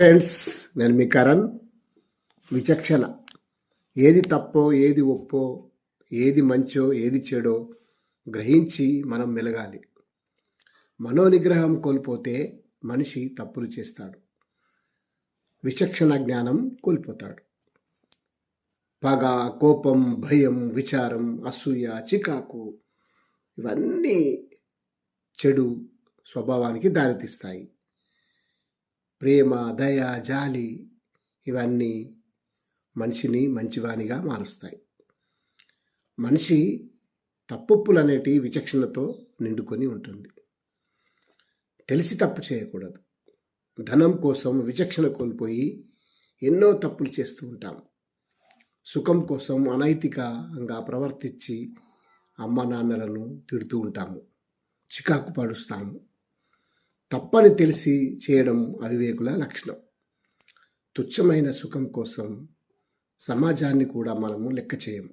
Friends నేను మీ కరణ్. విచక్షణ. ఏది తప్పో ఏది ఒప్పో ఏది మంచో ఏది చెడో గ్రహించి మనం మెలగాలి. మనోనిగ్రహం కోల్పోతే మనిషి తప్పులు చేస్తాడు. విచక్షణ జ్ఞానం కోల్పోతాడు. పగ కోపం భయం విచారం అసూయ చికాకు ఇవన్నీ చెడు స్వభావానికి దారితీస్తాయి. ప్రేమ దయ జాలి ఇవన్నీ మనిషిని మంచివానిగా మారుస్తాయి. మనిషి తప్పులు అనేటి విచక్షణతో నిండుకొని ఉంటుంది. తెలిసి తప్పు చేయకూడదు. ధనం కోసం విచక్షణ కోల్పోయి ఎన్నో తప్పులు చేస్తూ ఉంటాం. సుఖం కోసం అనైతికంగా ప్రవర్తించి అమ్మ నాన్నలను తిడుతూ ఉంటాము. చికాకు పడుస్తాము తప్పని తెలిసి చేయడం అవివేకుల లక్షణం. తుచ్చమైన సుఖం కోసం సమాజాన్ని కూడా మనము లెక్క చేయము.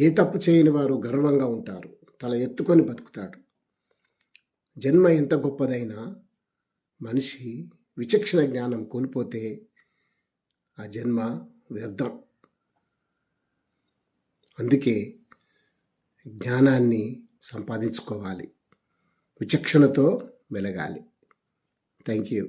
ఏ తప్పు చేయని వారు గర్వంగా ఉంటారు. తల ఎత్తుకొని బతుకుతాడు జన్మ ఎంత గొప్పదైనా మనిషి విచక్షణ జ్ఞానం కోల్పోతే ఆ జన్మ వ్యర్థం. అందుకే జ్ఞానాన్ని సంపాదించుకోవాలి. విచక్షణతో మెలగాలి థ్యాంక్ యూ